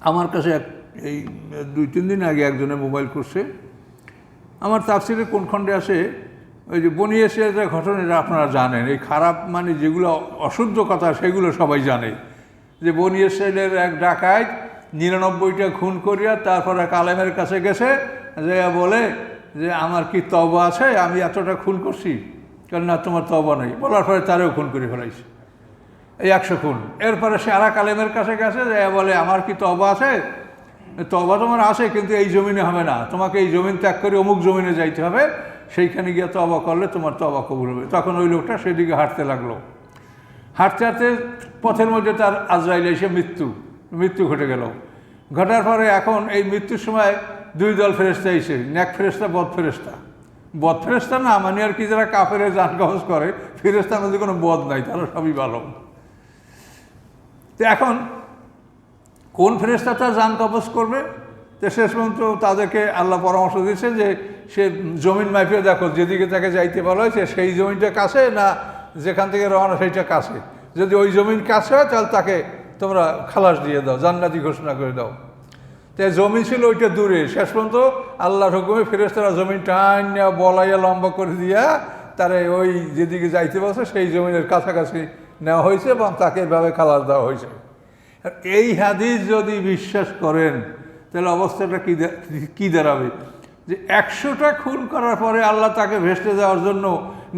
আমার কাছে এক এই, দুই, তিন দিন আগে একজনে মোবাইল করছে। আমার তাফসিরে কোন খণ্ডে আসে, ওই যে বনিয়েছে যে ঘটনাটা আপনারা জানেন, এই খারাপ মানে যেগুলো অশুদ্ধ কথা সেগুলো সবাই জানে। যে বনিয়েছেলের এক ডাকাত নিরানব্বইটা খুন করিয়া তারপরে কালেমের কাছে গেছে যে বলে যে, আমার কি তবা আছে? আমি এতটা খুন করছি? কারণ না তোমার তবা নেই। বলার পরে তারেও খুন করে ফেলাইছে। এই একশো খুন। এরপরে সে আরা কালেমের কাছে গেছে, যে বলে, আমার কি তবা আছে? তবা তোমার আছে, কিন্তু এই জমিনে হবে না। তোমাকে এই জমিন ত্যাগ করে অমুক জমিনে যাইতে হবে। সেইখানে গিয়ে তবা করলে তোমার তবা কবুল হবে। তখন ওই লোকটা সেদিকে হাঁটতে লাগল। হাঁটতে হাঁটতে পথের মধ্যে তার আজরাইল এসে মৃত্যু মৃত্যু ঘটে গেল। ঘটার পরে এখন এই মৃত্যুর সময় দুই দল ফেরেস্তা এসে ন্যাক ফেরেস্তা বদ ফেরেস্তা বদ ফেরেস্তা না মানে আর কি যারা কাফের যান কবজ করে ফেরেস্তার মধ্যে কোনো বদ নাই, তারা সবই ভালো। তো এখন কোন ফেরেস্তা তার যান কবজ করবে? তো শেষ পর্যন্ত তাদেরকে আল্লাহ পরামর্শ দিচ্ছে যে সে জমিন মাইফিয়ে দেখো, যেদিকে তাকে যাইতে বলা হয়েছে সেই জমিনটা কাছে না যেখান থেকে রওনা সেইটা কাছে। যদি ওই জমিন কাছে হয় তাহলে তাকে তোমরা খালাস দিয়ে দাও, জান্নাতি ঘোষণা করে দাও। তো জমি ছিল ওইটা দূরে। শেষ পর্যন্ত আল্লাহর হুকুমে ফেরেস্তারা জমিন টাইনা বলাইয়া, লম্বা করে দিয়া তারে ওই যেদিকে যাইতে বলছে সেই জমিনের কাছাকাছি নেওয়া হয়েছে এবং তাকে এভাবে খালাস দেওয়া হয়েছে। এই হাদিস যদি বিশ্বাস করেন, তাহলে অবস্থাটা কী কী দাঁড়াবে? যে একশোটা খুন করার পরে আল্লাহ তাকে ভেস্টে দেওয়ার জন্য,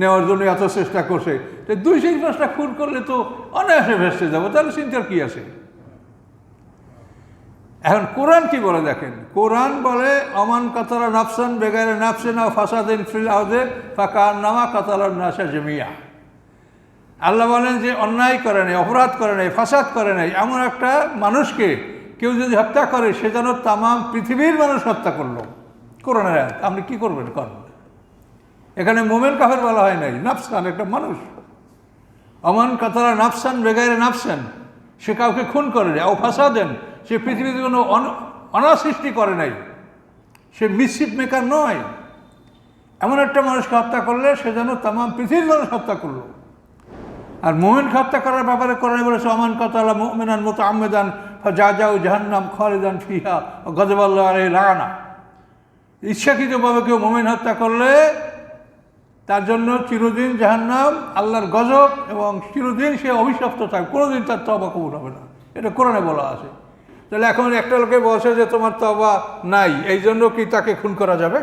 নেওয়ার জন্য এত চেষ্টা করছে। তো দুই চার পাঁচটা খুন করলে তো অনায়াসে ভেস্টে যাব, তাহলে চিন্তার কী আছে? এখন কোরআন কি বলে দেখেন? কোরআন বলে, অমান কাতারা নাফসান বেগারে নাফসে না ফাসাদিন ফিল আহদে ফাঁকা নামা কাতালার নাসা জমিয়া। আল্লাহ বলেন যে অন্যায় করে নাই, অপরাধ করে নাই, ফাসাদ করে নাই। এমন একটা মানুষকে কেউ যদি হত্যা করে, সে যেন তামাম পৃথিবীর মানুষ হত্যা করল। কোরআনের আয়াত, আপনি কী করবেন করেন এখানে মোমেন কাফের বলা হয় নাই, নাফসান একটা মানুষ। অমান কাতারা নাফসান বেগারে নাফসান, সে কাউকে খুন করে নাই, ও ফাঁসা দেন সে পৃথিবীতে কোনো অন- অনাসৃষ্টি করে নাই। সে মিসচিপ মেকার নয়। এমন একটা মানুষকে হত্যা করলে সে যেন তামাম পৃথিবীর মানুষ হত্যা করল। আর মোমেন হত্যা করার ব্যাপারে কোরআন বলেছে অমান কাতালা মোমেনান মতো আমেদান যা যাও জাহান্নাম খালিদান ফিহা গজবাল্লাহ আরে লাগানা ইচ্ছাকৃতভাবে কেউ মোমেন হত্যা করলে তার জন্য চিরদিন জাহান্নাম, আল্লাহর গজব এবং চিরদিন সে অভিশপ্ত থাকবে কোনোদিন তার তবা কবুল হবে না। এটা কোরআনে বলা আছে। তাহলে এখন একটা লোকে বলছে যে, তোমার তবা নাই এই জন্য কি তাকে খুন করা যাবে?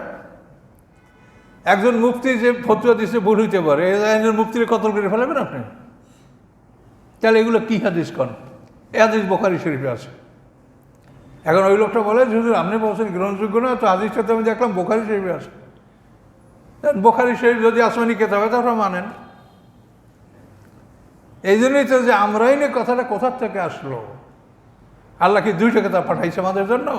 একজন মুফতি যে ফতুয়া দিচ্ছে ভুল হইতে পারে। একজন মুফতির কতল করে ফেলাবেন আপনি? তাহলে এগুলো কী হাদিস কন? এ হাদিস বোখারি শরীফে আছে। এখন ওই লোকটা বলে যদি আপনি বলছেন গ্রহণযোগ্য না, তো হাদিসটা তো আমি দেখলাম বোখারি শরীফে আছে। বোখারি শরীফ যদি আসমানি খেতে হবে তারপর মানেন। এই জন্যই তো যে আমরাই না কথাটা কোথার থেকে আসলো? আল্লাহ কি দুইটা কথা পাঠাইছে আমাদের জন্য?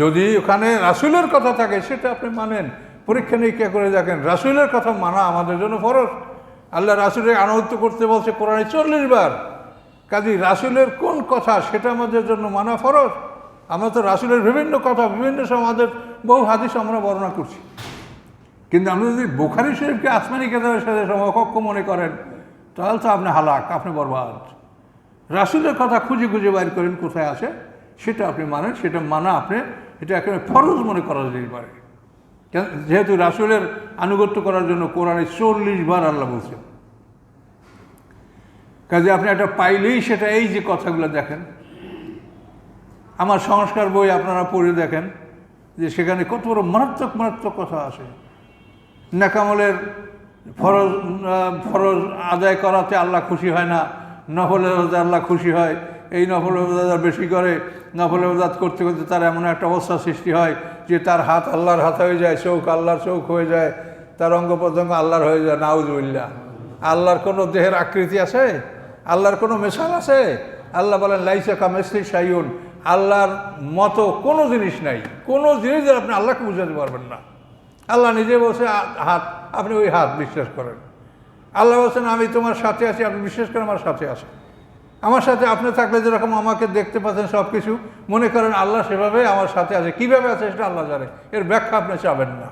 যদি ওখানে রাসুলের কথা থাকে, সেটা আপনি মানেন। পরীক্ষা নিরীক্ষা করে দেখেন, রাসুলের কথা মানা আমাদের জন্য ফরজ। আল্লাহ রাসুলের আনন্দ করতে বলছে কোরআনে চল্লিশ বার। কাজী রাসুলের কোন কথা সেটা আমাদের জন্য মানা ফরজ? আমরা তো রাসুলের বিভিন্ন কথা, বিভিন্ন সমাজের বহু হাদিস আমরা বর্ণনা করছি। কিন্তু আপনি যদি বোখারি শরীফকে আসমানি কেতাবের সাথে সমকক্ষ মনে করেন, তাহলে তো আপনি হালাক, আপনি বরবাদ। রাসুলের কথা খুঁজে খুঁজে বাইর করেন কোথায় আছে, সেটা আপনি মানেন, সেটা মানা আপনি, এটা একেবারে ফরজ মনে করা যেতে পারে। যেহেতু রাসুলের আনুগত্য করার জন্য কোরআনে চল্লিশ বার আল্লাহ বলছেন। কাজে আপনি একটা পাইলেই সেটা এই যে কথাগুলো দেখেন, আমার সংস্কার বই আপনারা পড়ে দেখেন যে সেখানে কত বড় মারাত্মক মারাত্মক কথা আছে। নাকামলের ফরজ ফরজ আদায় করাতে আল্লাহ খুশি হয় না নফলের রোজা আল্লাহ খুশি হয়, এই নফলের রোজা বেশি করে নফলের রোজাত করতে করতে তার এমন একটা অবস্থা সৃষ্টি হয় যে তার হাত আল্লাহর হাত হয়ে যায় চৌক আল্লাহর চৌক হয়ে যায়, তার অঙ্গ প্রত্যঙ্গ আল্লাহর হয়ে যায়, নাউজুবিল্লাহ। আল্লাহর কোনো দেহের আকৃতি আছে? আল্লাহর কোনো মেশাল আছে? আল্লাহ বলেন, লাইসা কামেসলি সাইউন আল্লাহর মতো কোনো জিনিস নাই। কোনো জিনিস আপনি আল্লাহকে বুঝাতে পারবেন না। আল্লাহ নিজে আ- হাত, আপনি ওই হাত বিশ্বাস করেন। আল্লাহ বলছেন, আমি তোমার সাথে আছি, আপনি বিশ্বাস করেন, আমার সাথে আছে আমার সাথে আপনি থাকলে যেরকম আমাকে দেখতে পাচ্ছেন সব কিছু, মনে করেন আল্লাহ সেভাবে আমার সাথে আছে। কীভাবে আছে সেটা আল্লাহ জানে। এর ব্যাখ্যা আপনি চাবেন না।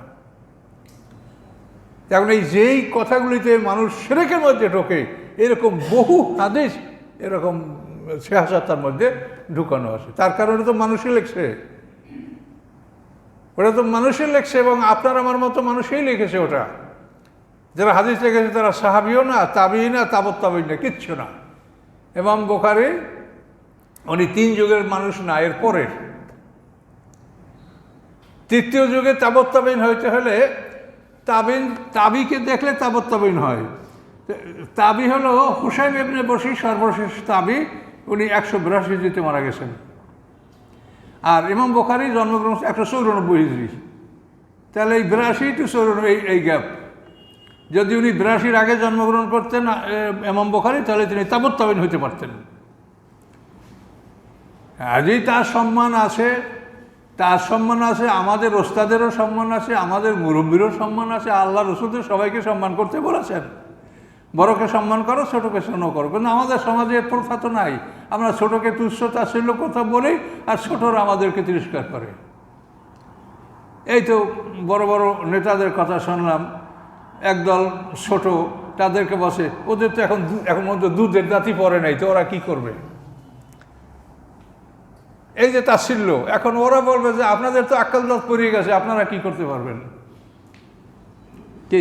এখন এই যেই কথাগুলিতে মানুষ সেরেকের মধ্যে ঢোকে, এরকম বহু হাদিস এরকম হাজার মধ্যে ঢুকানো আছে। তার কারণে তো মানুষই লেখছে। ওটা তো মানুষই লেখছে এবং আপনার আমার মতো মানুষই লিখেছে ওটা। যারা হাদিস লিখেছে তারা সাহাবিও না তাবি না, তাবত তাবি না, কিচ্ছু না। এবং বোখারি, উনি তিন যুগের মানুষ না, এর পরের। তৃতীয় যুগে তাবত তাবিন হইতে হলে তাবিন, তাবিকে দেখলে তাবত তাবিন হয়। তাবি হলো হুসাইন ইবনে বসি সর্বশেষ তাবি, উনি একশো বিরাশি জিতে মারা গেছেন। আর ইমাম বোখারি জন্মগ্রহণ একশো চৌরানব্বই হিজড়ি। তাহলে এই বিরাশি টু চৌরানব্বই এই গ্যাপ। যদি উনি বিরাশির আগে জন্মগ্রহণ করতেন এ, বোখারি তাহলে তিনি তাবত তাবিন হইতে পারতেন। আজই তার সম্মান আছে তার সম্মান আছে আমাদের ওস্তাদেরও সম্মান আছে আমাদের মুরব্বীরও সম্মান আছে আল্লাহ রসুদের সবাইকে সম্মান করতে বলেছেন। বড়কে সম্মান করো ছোটোকে স্নেহ করো। কিন্তু আমাদের সমাজে প্রথা তো নাই। আমরা ছোটোকে তুচ্ছ তাচ্ছিল্য কথা বলি আর ছোটরা আমাদেরকে তিরস্কার করে। এই তো বড় বড় নেতাদের কথা শুনলাম। একদল ছোট, তাদেরকে বসে, ওদের তো এখন এখন মধ্যে দুধের দাঁতি পরে নাই, তো ওরা কি করবে? এই যে তাচ্ছিল্য, এখন ওরা বলবে যে, আপনাদের তো আক্কাল দাঁত পরিয়ে গেছে, আপনারা কি করতে পারবেন? কি?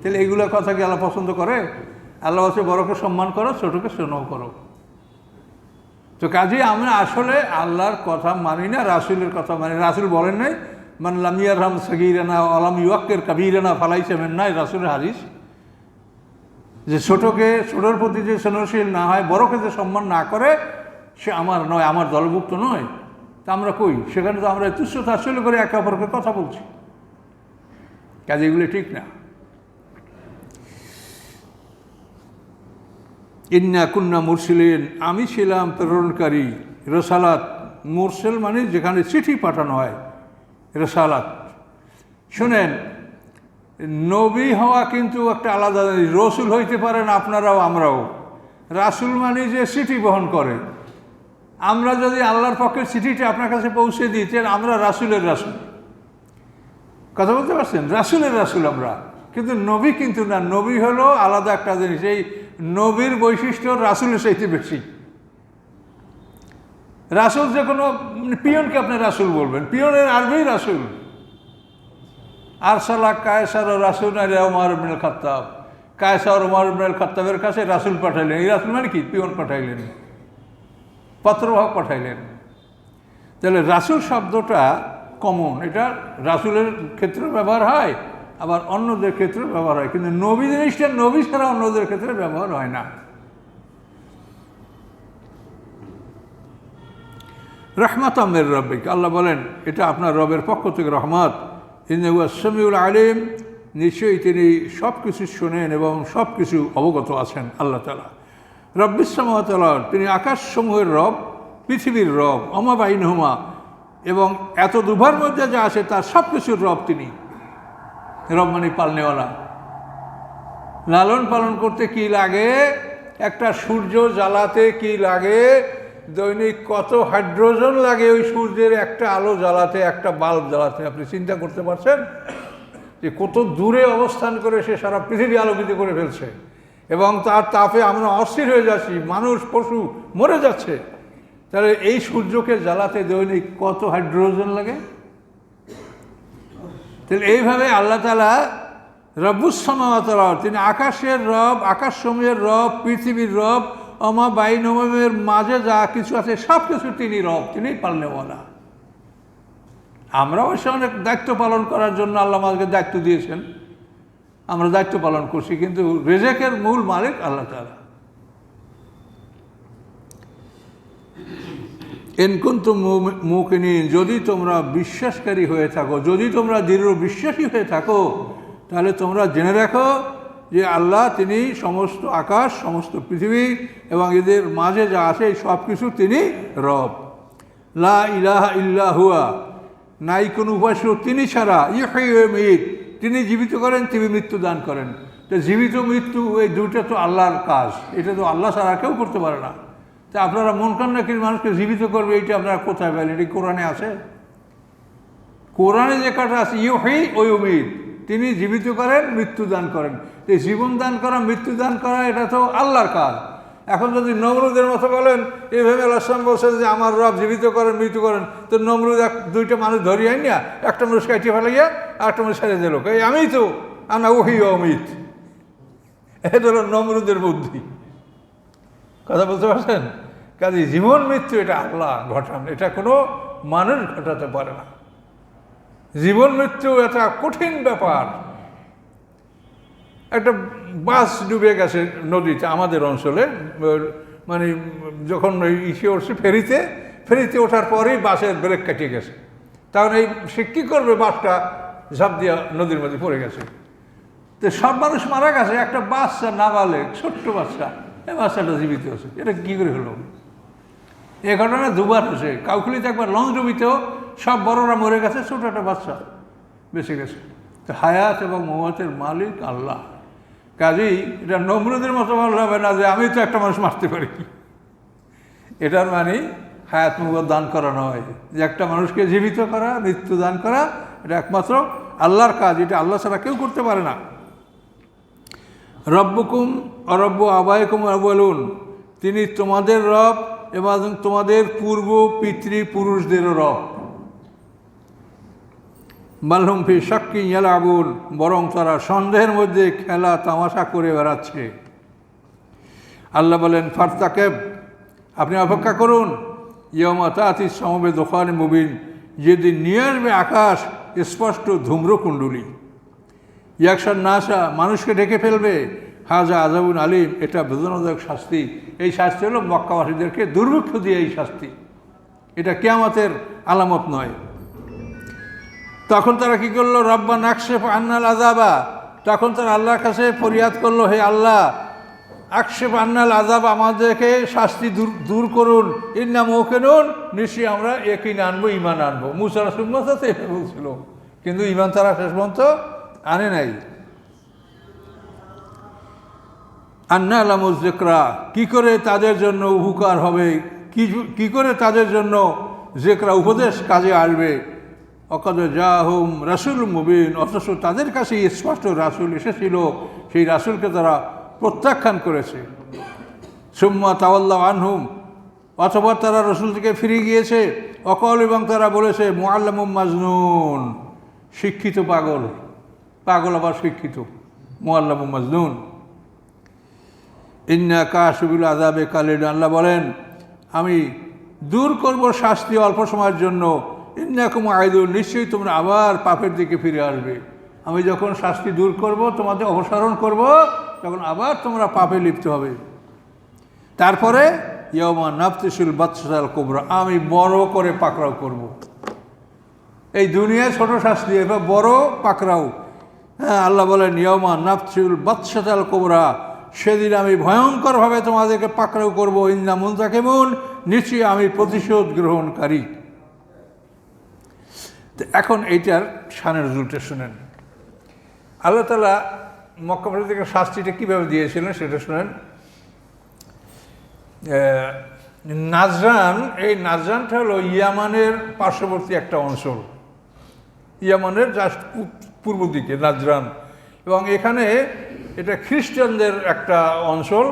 তাহলে এইগুলো কথা কি আল্লাহ পছন্দ করে? আল্লাহ হচ্ছে বড়কে সম্মান করো, ছোটকে স্নেহ করো। তো কাজেই আমরা আসলে আল্লাহর কথা মানি না, রাসুলের কথা মানি রাসুল বলেন নাই মানে লামিয়ার রাম সগিরানা আলাম ইউকের কাবিরানা ফালাইছেন নাই রাসুলের হাদিস। যে ছোটকে, ছোটোর প্রতি যে স্নেহশীল না হয়, বড়কে যে সম্মান না করে, সে আমার নয়, আমার দলভুক্ত নয়। তা আমরা কই? সেখানে তো আমরা তুচ্ছ তাচ্ছল্য করে একে অপরকে কথা বলছি। কাজে এগুলো ঠিক না। ইন্না কুন্না মুরসিলিন আমি ছিলাম প্রেরণকারী। রসালাত, মুরসেল মানে যেখানে চিঠি পাঠানো হয়। রসালাত। শুনেন, নবী হওয়া কিন্তু একটা আলাদা। রসুল হইতে পারেন আপনারাও আমরাও। রাসুল মানে যে চিঠি বহন করে। আমরা যদি আল্লাহর পক্ষের চিঠিটা আপনার কাছে পৌঁছে দিই, তাহলে আমরা রাসুলের রাসুল। কথা বলতে পারছেন? রাসুলের রাসুল আমরা। কিন্তু নবী কিন্তু না। নবী হলো আলাদা একটা জিনিস। এই নবীর বৈশিষ্ট্য রাসুলের চাইতে বেশি। রাসুল যে কোনো মানে পিয়নকে আপনি রাসুল বলবেন। পিয়নের আরবি রাসুল। আরসালা কায়সার রাসুল আলী উমার ইবনুল খাত্তাব। কায়সার উমার ইবনুল খাত্তাবের কাছে রাসুল পাঠাইলেন। এই রাসুল মানে কি? পিয়ন পাঠাইলেন। পত্রবাহক পাঠাইলেন। তাহলে রাসুল শব্দটা কমন এটা রাসুলের ক্ষেত্রে ব্যবহার হয়, আবার অন্যদের ক্ষেত্রে ব্যবহার হয়। কিন্তু নবী জিনিসটা নবী ছাড়া অন্যদের ক্ষেত্রে ব্যবহার হয় না। রহমাত আমের রব্বিক। আল্লাহ বলেন, এটা আপনার রবের পক্ষ থেকে রহমত। ইন্দিউল আলিম। নিশ্চয়ই তিনি সব কিছু শোনেন এবং সব কিছু অবগত আছেন আল্লাহ তালা রব্বিসামতাল তিনি আকাশসমূহের রব, পৃথিবীর রব অমাবাইন হুমা এবং এত দুভার মধ্যে যা আছে তার সব কিছুর রব তিনি। রব মানে পালনেওয়ালা। লালন পালন করতে কি লাগে? একটা সূর্য জ্বালাতে কি লাগে? দৈনিক কত হাইড্রোজেন লাগে ওই সূর্যের? একটা আলো জ্বালাতে, একটা বাল্ব জ্বালাতে। আপনি চিন্তা করতে পারছেন যে কত দূরে অবস্থান করে সে সারা পৃথিবী আলোকিত করে ফেলছে? এবং তার তাপে আমরা অস্থির হয়ে যাচ্ছি, মানুষ, পশু মরে যাচ্ছে। তাহলে এই সূর্যকে জ্বালাতে দৈনিক কত হাইড্রোজেন লাগে? তাহলে এইভাবে আল্লাহ তালা রব্বুসমাতলা তিনি আকাশের রব, আকাশসমূহের রব, পৃথিবীর রব অমা বাইনমের মাঝে যা কিছু আছে সব কিছু তিনি রব তিনি পালনেওয়ালা। আমরা অবশ্য অনেক দায়িত্ব পালন করার জন্য আল্লাহ আমাদেরকে দায়িত্ব দিয়েছেন। আমরা দায়িত্ব পালন করছি, কিন্তু রেজেকের মূল মালিক আল্লাহ তালা এনকুন্ত মুকিনী যদি তোমরা বিশ্বাসকারী হয়ে থাকো, যদি তোমরা দৃঢ় বিশ্বাসী হয়ে থাকো, তাহলে তোমরা জেনে রাখো যে আল্লাহ তিনি সমস্ত আকাশ, সমস্ত পৃথিবী এবং এদের মাঝে যা আছে, এই সব কিছু তিনি রব। লা ইলাহা ইল্লাহুয়া নাই কোনো উপাস্য তিনি ছাড়া। ইহিদ তিনি জীবিত করেন, তিনি মৃত্যু দান করেন। তো জীবিত মৃত্যু, এই দুইটা তো আল্লাহর কাজ। এটা তো আল্লাহ ছাড়া কেউ করতে পারে না। তা আপনারা মন কান্নাকির মানুষকে জীবিত করবে, এইটা আপনারা কোথায় পেলেন এটি কোরআনে আছে? কোরআনে যে কাটা আছে ইউহি ওই উমিদ তিনি জীবিত করেন, মৃত্যু দান করেন। এই জীবন দান করা, মৃত্যু দান করা, এটা তো আল্লাহর কাজ। এখন যদি নমরুদের মতো বলেন ইব্রাহিম আল আসলাম বলছেন যে আমার রব জীবিত করেন, মৃত্যু করেন, তো নমরুদ এক, দুইটা মানুষ ধরিয়ে আইন না, একটা মানুষ কাটিয়ে ফেলাইয়া আর একটা মানুষ ছেড়ে দিল। এই আমি তো, আনা ওহি অমিত। এটা হলো নমরুদের বুদ্ধি। কথা বলতে পারছেন? কাজে জীবন, মৃত্যু, এটা আল্লাহ ঘটান এটা কোনো মানুষ ঘটাতে পারে না। জীবন মৃত্যু একটা কঠিন ব্যাপার। একটা বাস ডুবে গেছে নদীতে আমাদের অঞ্চলে মানে যখন ইসে উঠছে ফেরিতে ফেরিতে ওঠার পরেই বাসের ব্রেক কাটিয়ে গেছে। তখন এই সে কী করবে বাসটা ঝাঁপ দিয়া নদীর মধ্যে পড়ে গেছে। তো সব মানুষ মারা গেছে, একটা বাচ্চা নাবালে ছোট্ট বাচ্চা। এই বাচ্চাটা জীবিত আছে, এটা কী করে হলো? এ ঘটনা দুবার হয়েছে। কাউকুলিতে একবার লঞ্চ ডুবিতেও সব বড়রা মরে গেছে, ছোট একটা বাচ্চা বেঁচে গেছে। তো হায়াত এবং মোহাম্মতের মালিক আল্লাহ। কাজেই এটা নমরুদের মতো বললে হবে না যে আমি তো একটা মানুষ মারতে পারি। এটার মানে হায়াত মুবাদ দান করা নয়। যে একটা মানুষকে জীবিত করা, মৃত্যু দান করা, এটা একমাত্র আল্লাহর কাজ। এটা আল্লাহ ছাড়া কেউ করতে পারে না। রব্বকুম অরব্য আবায়কুম বলুন তিনি তোমাদের রব এবং তোমাদের পূর্ব পিতৃপুরুষদেরও রব। বাল্লুম ফি সাক্ষী আগুন বরং তারা সন্দেহের মধ্যে খেলা, তামাশা করে বেড়াচ্ছে। আল্লাহ বলেন, ফার্তাকেব, আপনি অপেক্ষা করুন। ইয়মা তাঁতি সমবে দোকান মুবিন, যেদিন নিয়ে আসবে আকাশ, স্পষ্ট ধূম্রকুণ্ডলী। ইয়াকসার নাসা মানুষকে ঢেকে ফেলবে হাজা আজাবুন আলিম, এটা বেদনাদায়ক শাস্তি। এই শাস্তি হলো মক্কাবাসীদেরকে দুর্ভিক্ষ দিয়ে এই শাস্তি। এটা কেয়ামতের আলামত নয়। তখন তারা কি করল? রব্বা নাকশেফ আন্নাল আজাবা তখন তারা আল্লাহর কাছে ফরিয়াদ করল, হে আল্লাহ, আকশেফ আন্নাল আজাব আমাদেরকে শাস্তি দূর দূর করুন। ইন্না মৌকেনুন নিশ্চয়ই আমরা একই আনব ইমান আনব। মুসার সুম্মতাতে বলছিল। কিন্তু ইমান তারা শেষ পর্যন্ত আনে নাই। আন্না আলামুজেকরা কী করে তাদের জন্য উপকার হবে? কি করে তাদের জন্য জেকরা উপদেশ কাজে আসবে? অকদ যা হুম রাসুল মুবিন, অথচ তাদের কাছে স্পষ্ট রাসুল এসেছিল, সেই রাসুলকে তারা প্রত্যাখ্যান করেছে। সুম্মা তাওয়াল্লা আনহুম, অথবা তারা রসুল থেকে ফিরে গিয়েছে। অকল এবং তারা বলেছে মোয়াল্লাম মাজনুন, শিক্ষিত পাগল। পাগল আবার শিক্ষিত মোয়াল্লাম মাজনুন। ইন্না কাশবিল আজাবে কালিন আল্লাহ বলেন, আমি দূর করব শাস্তি অল্প সময়ের জন্য। ইন্নাকুম আইদুল নিশ্চয়ই তোমরা আবার পাপের দিকে ফিরে আসবে। আমি যখন শাস্তি দূর করব, তোমাদের অপসারণ করব, তখন আবার তোমরা পাপে লিপ্ত হবে। তারপরে ইয়মা নাফতিসুল বাদশাল কোবরা, আমি বড় করে পাকড়াও করব। এই দুনিয়ায় ছোট শাস্তি, এবার বড় পাকড়াও। হ্যাঁ আল্লাহ বলেন ইয়মা নাফতিসুল বাদশাল কোবরা সেদিন আমি ভয়ঙ্করভাবে তোমাদেরকে পাকড়াও করব ইন্দা মুন্তা কেমন নিশ্চয়ই আমি প্রতিশোধ গ্রহণকারী। তো এখন এইটার সানের জুলটা শুনেন। আল্লাহ তালা মক্কাবাড়ি থেকে শাস্তিটা কীভাবে দিয়েছিলেন সেটা শুনেন। নাজরান, এই নাজরানটা হলো ইয়ামানের পার্শ্ববর্তী একটা অঞ্চল। ইয়ামানের জাস্ট পূর্ব দিকে, নাজরান। এবং এখানে এটা খ্রিস্টানদের একটা অঞ্চল,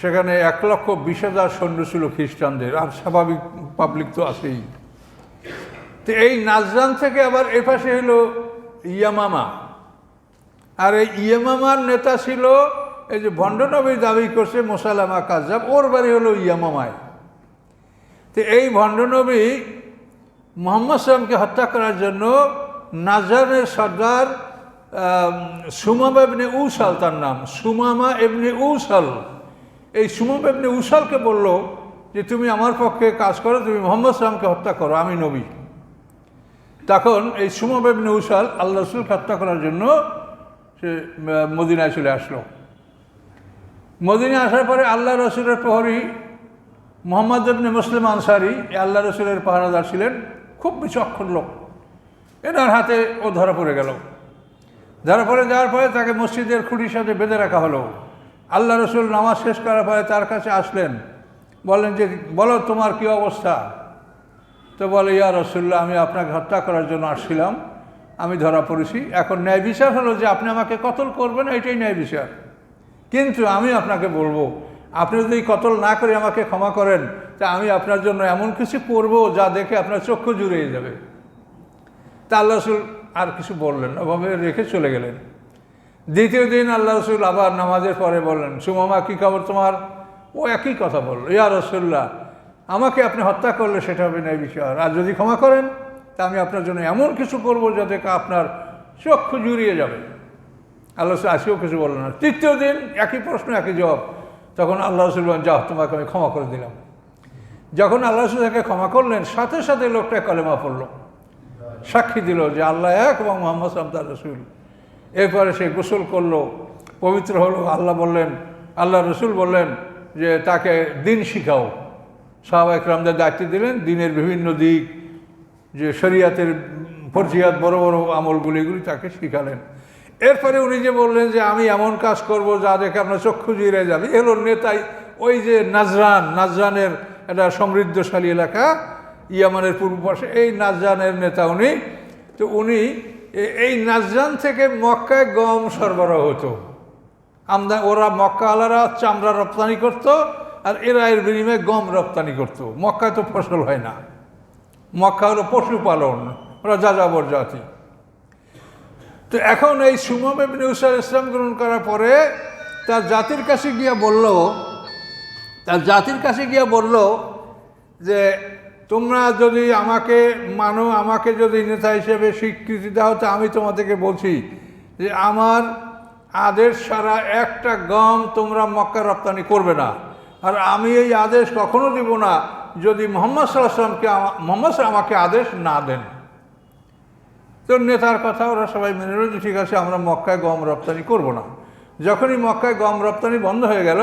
সেখানে এক লক্ষ বিশ হাজার সৈন্য ছিল খ্রিস্টানদের, আর স্বাভাবিক পাবলিক তো আছেই। তো এই নাজরান থেকে আবার এপাশে হলো ইয়ামামা। আর এই ইয়ামামার নেতা ছিল, এই যে ভণ্ডনবী দাবি করছে মোসালামা কাজাব, ওর বাড়ি হলো ইয়ামামায়। তো এই ভণ্ডনবী মোহাম্মদ সালামকে হত্যা করার জন্য নাজারের সর্দার সুমামা এবনে উসাল তার নাম। সুমামা এবনে উসাল এই সুমামা এবনে উসালকে বলল যে, তুমি আমার পক্ষে কাজ করো, তুমি মোহাম্মদ সালামকে হত্যা করো, আমি নবী। তখন এই সুমামা এবনে উসাল আল্লাহ রসুলকে হত্যা করার জন্য সে মদিনায় চলে আসলো। মদিনায় আসার পরে আল্লাহ রসুলের প্রহরী মোহাম্মদ ইবনে মুসলিম আনসারি আল্লাহ রসুলের পাহারাদার ছিলেন, খুব বিচক্ষণ লোক। এনার হাতে ও ধরা পড়ে গেল। ধরা পড়ে যাওয়ার পরে তাকে মসজিদের খুঁটির সাথে বেঁধে রাখা হলো। আল্লাহ রসুল নামাজ শেষ করার পরে তার কাছে আসলেন। বলেন যে, বলো তোমার কী অবস্থা? তো বলে, ইয়া রসুল্লাহ আমি আপনাকে হত্যা করার জন্য আসছিলাম। আমি ধরা পড়েছি। এখন ন্যায় বিচার হলো যে, আপনি আমাকে কতল করবেন, এটাই ন্যায় বিচার। কিন্তু আমি আপনাকে বলব, আপনি যদি কতল না করে আমাকে ক্ষমা করেন, তা আমি আপনার জন্য এমন কিছু করব যা দেখে আপনার চক্ষু জুড়িয়ে যাবে। তা আল্লাহ রসুল আর কিছু বললেন ওভাবে রেখে চলে গেলেন। দ্বিতীয় দিন আল্লাহ রসুল আবার নামাজের পরে বললেন, সুমামা, কী খবর তোমার? ও একই কথা বলল, ইয়া রসুল্লাহ, আমাকে আপনি হত্যা করলে সেটা হবে না বিষয়, আর যদি ক্ষমা করেন, তা আমি আপনার জন্য এমন কিছু করব যাতে আপনার চক্ষু জুড়িয়ে যাবে। আল্লাহ রসুল আজকেও কিছু বললেন না। তৃতীয় দিন একই প্রশ্ন, একই জবাব, তখন আল্লাহ রসুল বলেন যাও, তোমাকে আমি ক্ষমা করে দিলাম। যখন আল্লাহ রসুল তাকে ক্ষমা করলেন, সাথে সাথে লোকটা কলেমা পড়ল। সাক্ষী দিল যে আল্লাহ এক এবং মোহাম্মদ সামতার রসুল। এরপরে সে গোসল করল, পবিত্র হলো, আল্লাহ বললেন, আল্লাহ রসুল বললেন যে তাকে দিন শিখাও। সাহাবা একরামদের দায়িত্ব দিলেন, দিনের বিভিন্ন দিক, যে শরিয়াতের ফরজিয়াত, বড় বড় আমলগুলি এগুলি তাকে শিখালেন। এরপরে উনি যে বললেন যে আমি এমন কাজ করব যা দেখে আপনার চক্ষু জিরে যাবে। এলো নেতাই, ওই যে নাজরান, নাজরানের একটা সমৃদ্ধশালী এলাকা ইয়ামানের পূর্ব পাশে এই নাজানের নেতা উনি। তো উনি এই নাজান থেকে মক্কায় গম সরবরাহ হতো। আমদা ওরা মক্কা আলারা চামড়া রপ্তানি করতো আর এরা এর বিনিময়ে গম রপ্তানি করতো। মক্কায় তো ফসল হয় না। মক্কা হলো পশুপালন, ওরা যাযাবর জাতি। তো এখন এই সুমম ইবনে ইসলাম গ্রহণ করার পরে তার জাতির কাছে গিয়া বলল, তার জাতির কাছে গিয়া বলল যে তোমরা যদি আমাকে মানো, আমাকে যদি নেতা হিসেবে স্বীকৃতি দাও, তো আমি তোমাদেরকে বলছি যে আমার আদেশ ছাড়া একটা গম তোমরা মক্কা রপ্তানি করবে না। আর আমি এই আদেশ কখনো দিব না যদি মোহাম্মদ সাল্লাহামকে মোহাম্মদ আমাকে আদেশ না দেন। তো নেতার কথা ওরা সবাই মেনে নিল যে ঠিক আছে, আমরা মক্কায় গম রপ্তানি করব না। যখনই মক্কায় গম রপ্তানি বন্ধ হয়ে গেল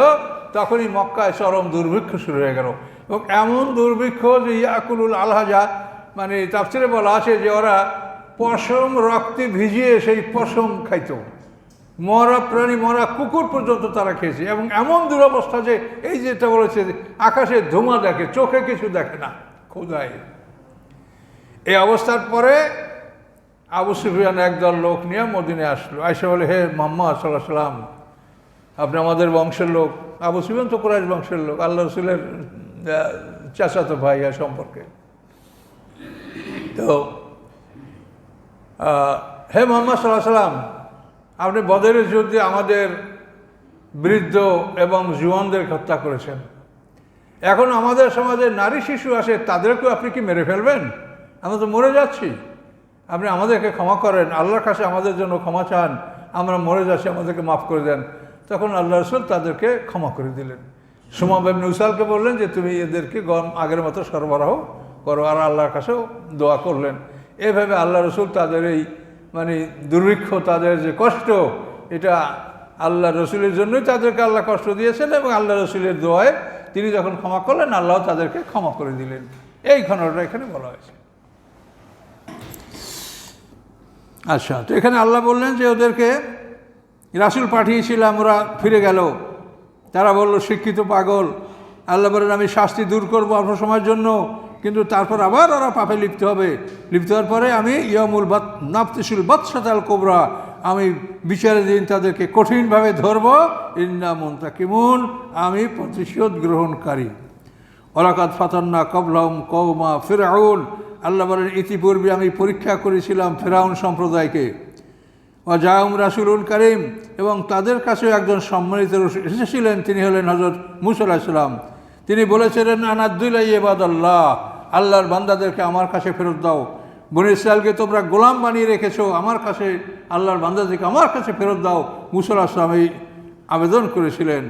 তখনই মক্কায় চরম দুর্ভিক্ষ শুরু হয়ে গেল। এবং এমন দুর্ভিক্ষ যে ইয়াকুলুল আলহাজা মানে তাফসিরে বলা আছে যে ওরা পশম রক্তে ভিজিয়ে সেই পশম খাইতো। মরা প্রাণী, মরা কুকুর পর্যন্ত তারা খেয়েছে। এবং এমন দুরবস্থা যে এই যেটা বলেছে আকাশে ধোঁয়া দেখে, চোখে কিছু দেখে না। খোদায় এই অবস্থার পরে আবু সুফিয়ান একদল লোক নিয়ে মদিনে আসলো। আইসা বলে, হে মোহাম্মদ সাল্লাহ সাল্লাম আপনি আমাদের বংশের লোক। আবু সুফিয়ান তো কোরআশ বংশের লোক, আল্লাহ রসুলের চাচাতো ভাই সম্পর্কে। তো হে মোহাম্মদ সাল্লাহ সাল্লাম, আপনি বদরের যুদ্ধে আমাদের বৃদ্ধ এবং জুয়ানদের হত্যা করেছেন। এখন আমাদের সমাজে নারী শিশু আসে, তাদেরকেও আপনি কি মেরে ফেলবেন? আমরা তো মরে যাচ্ছি। আপনি আমাদেরকে ক্ষমা করেন, আল্লাহর কাছে আমাদের জন্য ক্ষমা চান, আমরা মরে যাচ্ছি, আমাদেরকে মাফ করে দেন। তখন আল্লাহ রসুল তাদেরকে ক্ষমা করে দিলেন। সুমা বেবনে উসালকে বললেন যে, তুমি এদেরকে গম, আগের মতো সরবরাহ করো। আর আল্লাহর কাছেও দোয়া করলেন। এভাবে আল্লাহ রসুল তাদের এই মানে দুর্ভিক্ষ, তাদের যে কষ্ট, এটা আল্লাহ রসুলের জন্যই তাদেরকে আল্লাহ কষ্ট দিয়েছেন এবং আল্লাহ রসুলের দোয়ায় তিনি যখন ক্ষমা করলেন, আল্লাহ তাদেরকে ক্ষমা করে দিলেন। এই ঘটনাটা এখানে বলা হয়েছে। আচ্ছা তো এখানে আল্লাহ বললেন যে, ওদেরকে রাসুল পাঠিয়েছিলাম, ওরা ফিরে গেল। তারা বলল, শিক্ষিত পাগল, আল্লাহ বলেন, আমি শাস্তি দূর করব অল্প সময়ের জন্য, কিন্তু তারপর আবার ওরা পাপে লিপ্ত হবে। লিপ্ত হওয়ার পরে আমি ইয়মুল বাত, নাফতিসুল বাদশাতাল কোবরা, আমি বিচারের দিন তাদেরকে কঠিনভাবে ধরব। ইন্না মুন্তাকিমুন, আমি প্রতিশোধ গ্রহণকারী। ওলাকাত ফাতান্না কবলম কৌমা ফেরাউন আল্লাহ বলেন, ইতিপূর্বে আমি পরীক্ষা করেছিলাম ফেরাউন সম্প্রদায়কে। ও জায়ম রাসুলুল করিম এবং তাদের কাছেও একজন সম্মানিত এসেছিলেন, তিনি হলেন হজরত মুসল্লাহ ইসলাম তিনি বলেছিলেন আনাদ্দুল্লাহ এবাদ আল্লাহ আল্লাহর বান্দাদেরকে আমার কাছে ফেরত দাও। বনি তোমরা গোলাম বানিয়ে রেখেছো, আমার কাছে, আল্লাহর বান্দাদেরকে আমার কাছে ফেরত দাও। মুসল্লাহ ইসলাম এই আবেদন করেছিলেন।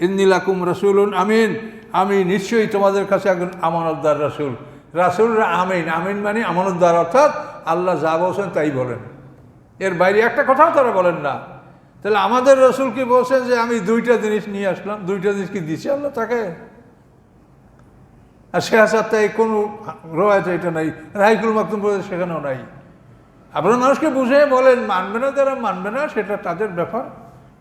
ইন্দিলাকুম রাসুলুন আমিন, আমি নিশ্চয়ই তোমাদের কাছে একজন আমানতদার রাসুল। রাসুলরা আমিন আমিন মানে আমানতদার, অর্থাৎ আল্লাহ যা বলছেন তাই বলেন। এর বাইরে একটা কথাও তারা বলেন না। তাহলে আমাদের রসুল কি বলছেন যে আমি দুইটা জিনিস নিয়ে আসলাম? দুইটা জিনিস কি দিছে আল্লাহ তাকে? আর সে হাসাতে কোনো রয়েছে এটা নাই। রাইকুল মাকতুম বলে সেখানেও নাই। আপনার মানুষকে বুঝে বলেন, মানবে না যারা মানবে না, সেটা তাদের ব্যাপার।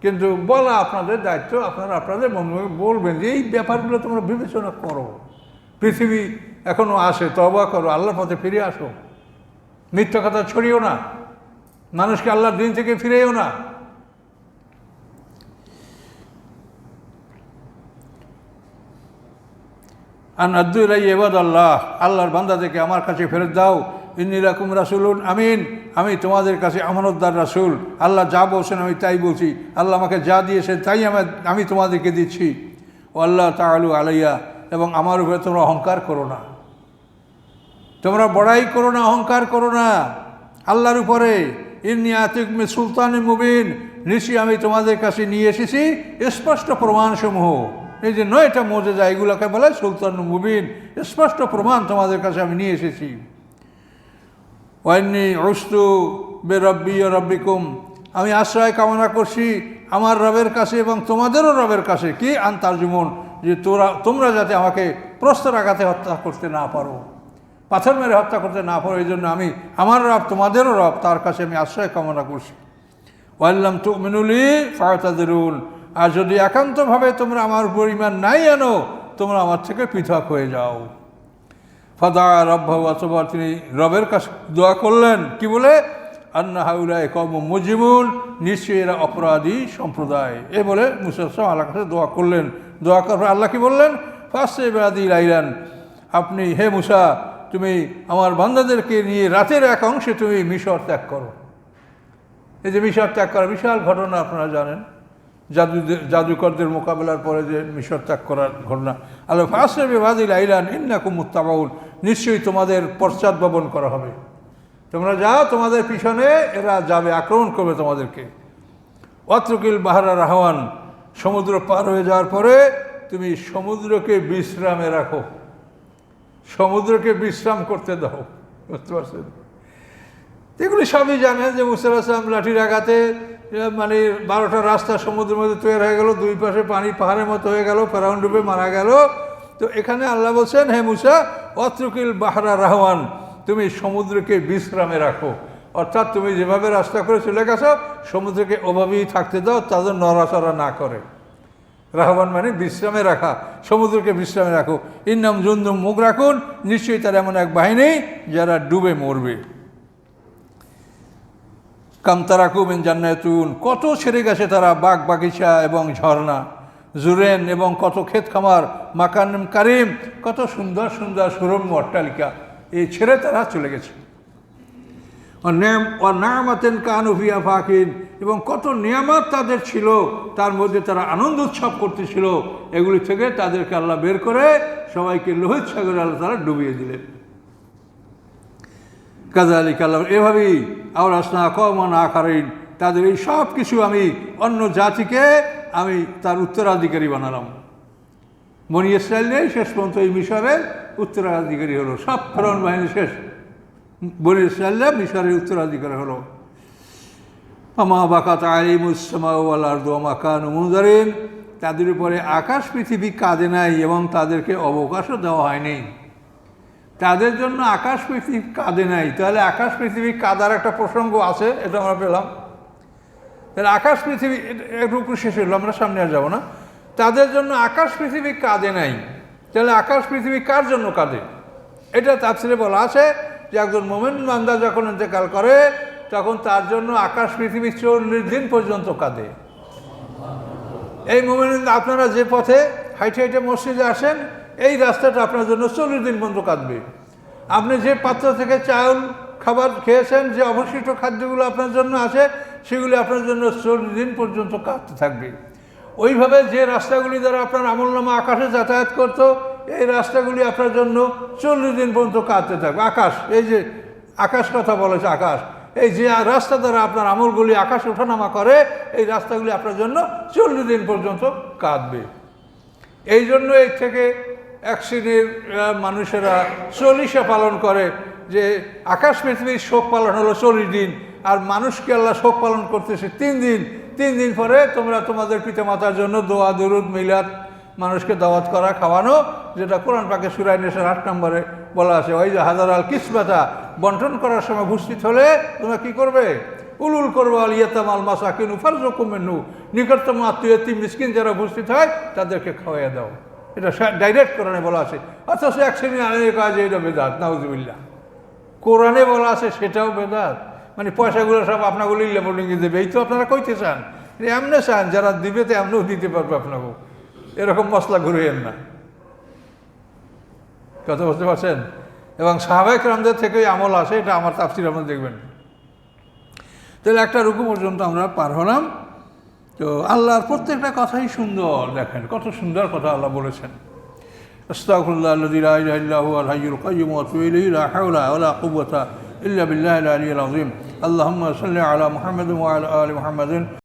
কিন্তু বলা আপনাদের দায়িত্ব, আপনারা আপনাদের বলবেন যে এই ব্যাপারগুলো তোমরা বিবেচনা করো। পৃথিবী এখনও আসে তবা করো আল্লাহ পথে ফিরে আসো। মিথ্যা কথা ছড়িও না। মানুষকে আল্লাহর দিন থেকে ফিরেও না। আন আব্দুল্লাহ এবাদ আল্লাহ আল্লাহর বান্দাদেরকে আমার কাছে ফেরত দাও। ইন্নিরাকুম রাসুলুন আমিন, আমি তোমাদের কাছে আমানতদার রাসুল। আল্লাহ যা বলছেন আমি তাই বলছি। আল্লাহ আমাকে যা দিয়েছেন তাই আমি আমি তোমাদেরকে দিচ্ছি। ও আল্লাহ তাআলু আলাইয়া, এবং আমার উপরে তোমরা অহংকার করো না। তোমরা বড়াই করো না, অহংকার করো না। আল্লাহর উপরে। ইন্নি আতিকমে সুলতান মুবিন। নিশ্চয়ই আমি তোমাদের কাছে নিয়ে এসেছি স্পষ্ট প্রমাণসমূহ। এই যে নয়টা মজেজা, এগুলোকে বলে সুলতান মুবিন। স্পষ্ট প্রমাণ তোমাদের কাছে আমি নিয়ে এসেছি। ওয়ান্নি অস্তু বে রব্বি ও রব্বিকুম। আমি আশ্রয় কামনা করছি আমার রবের কাছে এবং তোমাদেরও রবের কাছে। কি? আন্তার জীবন যে তোরা তোমরা যাতে আমাকে প্রস্তর আঘাতে হত্যা করতে না পারো। পাথর মেরে হত্যা করতে না পারো এই জন্য আমি আমার রব, তোমাদেরও রব, তার কাছে আমি আশ্রয় কামনা করছি। ওয়াল্লাম তু মিনুলি ফায়তাদেরুল আর যদি একান্তভাবে তোমরা আমার পরিমাণ নাই আনো, তোমরা আমার থেকে পৃথক হয়ে যাও। ফাদা রব্বাহ অথবা তিনি রবের কাছে দোয়া করলেন। কি বলে? আন্না হাউলায় কম মুজিবুল নিশ্চয়ই এরা অপরাধী সম্প্রদায়। এ বলে মুসাফ আল্লাহ কাছে দোয়া করলেন। দোয়া করার আল্লাহ কি বললেন? ফার্স্টে বেড়াদি লাইলেন, আপনি হে মুসা তুমি আমার বান্দাদেরকে নিয়ে রাতের এক অংশে তুমি মিশর ত্যাগ করো। এই যে মিশর ত্যাগ করা বিশাল ঘটনা আপনারা জানেন। জাদু জাদুকরদের মোকাবেলার পরে যে মিশর ত্যাগ করার ঘটনা। আল্লাহ ফার্স্টে বেবাদিল আইলান ইন্নাকুম মুত্তাবাউল নিশ্চয়ই তোমাদের পশ্চাৎভবন করা হবে। তোমরা যাও, তোমাদের পিছনে এরা যাবে, আক্রমণ করবে তোমাদেরকে। অত্রকিল বাহারা রাহওয়ান, সমুদ্র পার হয়ে যাওয়ার পরে তুমি সমুদ্রকে বিশ্রামে রাখো। সমুদ্রকে বিশ্রাম করতে দাও। বুঝতে পারছেন? এগুলি সবই জানেন যে মুসাল আসলাম লাঠির আঘাতে মানে বারোটা রাস্তা সমুদ্রের মধ্যে তৈরি হয়ে গেল, দুই পাশে পানি, পাহাড়ের মতো হয়ে গেল, ফেরাউন ডুবে মারা গেল। তো এখানে আল্লাহ বলছেন, হে মুসা, অত্রকিল বাহারা রাহওয়ান, তুমি সমুদ্রকে বিশ্রামে রাখো। অর্থাৎ তুমি যেভাবে রাস্তা করে চলে গেছো, সমুদ্রকে ওভাবেই থাকতে দাও, তাদের নড়াচড়া না করে। রাহবান মানে বিশ্রামে রাখা, সমুদ্রকে বিশ্রামে রাখো। ইন্নাম জুন্দুম মুখ রাখুন নিশ্চয়ই তার এমন এক বাহিনী যারা ডুবে মরবে। কামতারাকুমিন জান্নাতুন, কত ছেড়ে গেছে তারা বাগ বাগিচা এবং ঝর্ণা। জুরেন এবং কত ক্ষেত খামার মাকান কারিম, কত সুন্দর সুন্দর সুরম্য অট্টালিকা, এই ছেড়ে তারা চলে গেছে। নামাতেন কানুফিয়া ফাকিন এবং কত নিয়ামত তাদের ছিল, তার মধ্যে তারা আনন্দ উৎসব করতেছিল, এগুলি থেকে তাদেরকে আল্লাহ বের করে সবাইকে লোহিত সাগরে আল্লাহ তারা ডুবিয়ে দিলেন। কাজা আলী কাল্লাহ এভাবেই আর আসনা কমান আকারিন তাদের এই সব কিছু আমি অন্য জাতিকে আমি তার উত্তরাধিকারী বানালাম। মনি ইসরায়েল নেই শেষ পর্যন্ত এই মিশরের উত্তরাধিকারী হলো, সব ফেরন বাহিনী শেষ। বনি ইসরায়েল মিশরের উত্তরাধিকারী হলো। আমা বাকাত আলিমুসমাওয়ালার দোমা কান মুজারিন তাদের উপরে আকাশ পৃথিবী কাঁদে নাই এবং তাদেরকে অবকাশও দেওয়া হয়নি। তাদের জন্য আকাশ পৃথিবী কাঁদে নাই। তাহলে আকাশ পৃথিবী কাদার একটা প্রসঙ্গ আছে, এটা আমরা পেলাম। তাহলে আকাশ পৃথিবী একটু শেষ হলো, আমরা সামনে আর যাব না। তাদের জন্য আকাশ পৃথিবী কাঁদে নাই। তাহলে আকাশ পৃথিবী কার জন্য কাঁদে? এটা তাফসিরে বলা আছে যে একজন মোমেন মান্দা যখন ইন্তেকাল করে তখন তার জন্য আকাশ পৃথিবী চল্লিশ দিন পর্যন্ত কাঁদে। এই মোমেন আপনারা যে পথে হাইটে হাইটে মসজিদে আসেন, এই রাস্তাটা আপনার জন্য চল্লিশ দিন পর্যন্ত কাঁদবে। আপনি যে পাত্র থেকে চাউল, খাবার খেয়েছেন, যে অবশিষ্ট খাদ্যগুলো আপনার জন্য আছে, সেগুলি আপনার জন্য চল্লিশ দিন পর্যন্ত কাঁদতে থাকবে। ওইভাবে যে রাস্তাগুলি দ্বারা আপনার আমলনামা আকাশে যাতায়াত করতো, এই রাস্তাগুলি আপনার জন্য চল্লিশ দিন পর্যন্ত কাঁদতে থাকবে। আকাশ, এই যে আকাশ কথা বলেছে, আকাশ। এই যে রাস্তা দ্বারা আপনার আমলগুলি আকাশ ওঠানামা করে, এই রাস্তাগুলি আপনার জন্য চল্লিশ দিন পর্যন্ত কাঁদবে। এই জন্য এর থেকে এক শ্রেণির মানুষেরা চল্লিশে পালন করে যে আকাশ পৃথিবীর শোক পালন হলো চল্লিশ দিন, আর মানুষকে আল্লাহ শোক পালন করতেছে তিন দিন। তিন দিন পরে তোমরা তোমাদের পিতামাতার জন্য দোয়া, দরুদ, মিলাদ মানুষকে দাওয়াত করা, খাওয়ানো, যেটা কোরআন পাকে সুরাই নেশার আট নম্বরে বলা আছে ওই যে হাজার আল কিসবাতা, বন্টন করার সময় উপস্থিত হলে তোমরা কি করবে? উলুল করব আল ইয়েতাম আল মাসাকিন উফার জকুমেনু নিকটতম আত্মীয় মিসকিন যারা উপস্থিত হয়, তাদেরকে খাওয়াইয়া দাও। এটা ডাইরেক্ট কোরআনে বলা আছে। অথচ এক শ্রেণি আনের কাজে এটা বেদাত নাউজুবিল্লা কোরআনে বলা আছে সেটাও বেদাত। মানে পয়সাগুলো সব আপনাগুলো লেবলিংয়ে দেবে, এই তো আপনারা কইতে চান। এমনে চান, যারা দিবে তো এমনও দিতে পারবে আপনাকে। এরকম মশলা ঘুরিয়েন না। কথা বুঝতে পারছেন? এবং স্বাভাবিক রামদের থেকেই আমল আসে, এটা আমার তাফসির আপনারা দেখবেন। তাহলে একটা রুকু পর্যন্ত আমরা পার হলাম। তো আল্লাহর প্রত্যেকটা কথাই সুন্দর, দেখেন, কত সুন্দর কথা আল্লাহ বলেছেন। আল্লাহ আল্লাহ মোহাম্মদ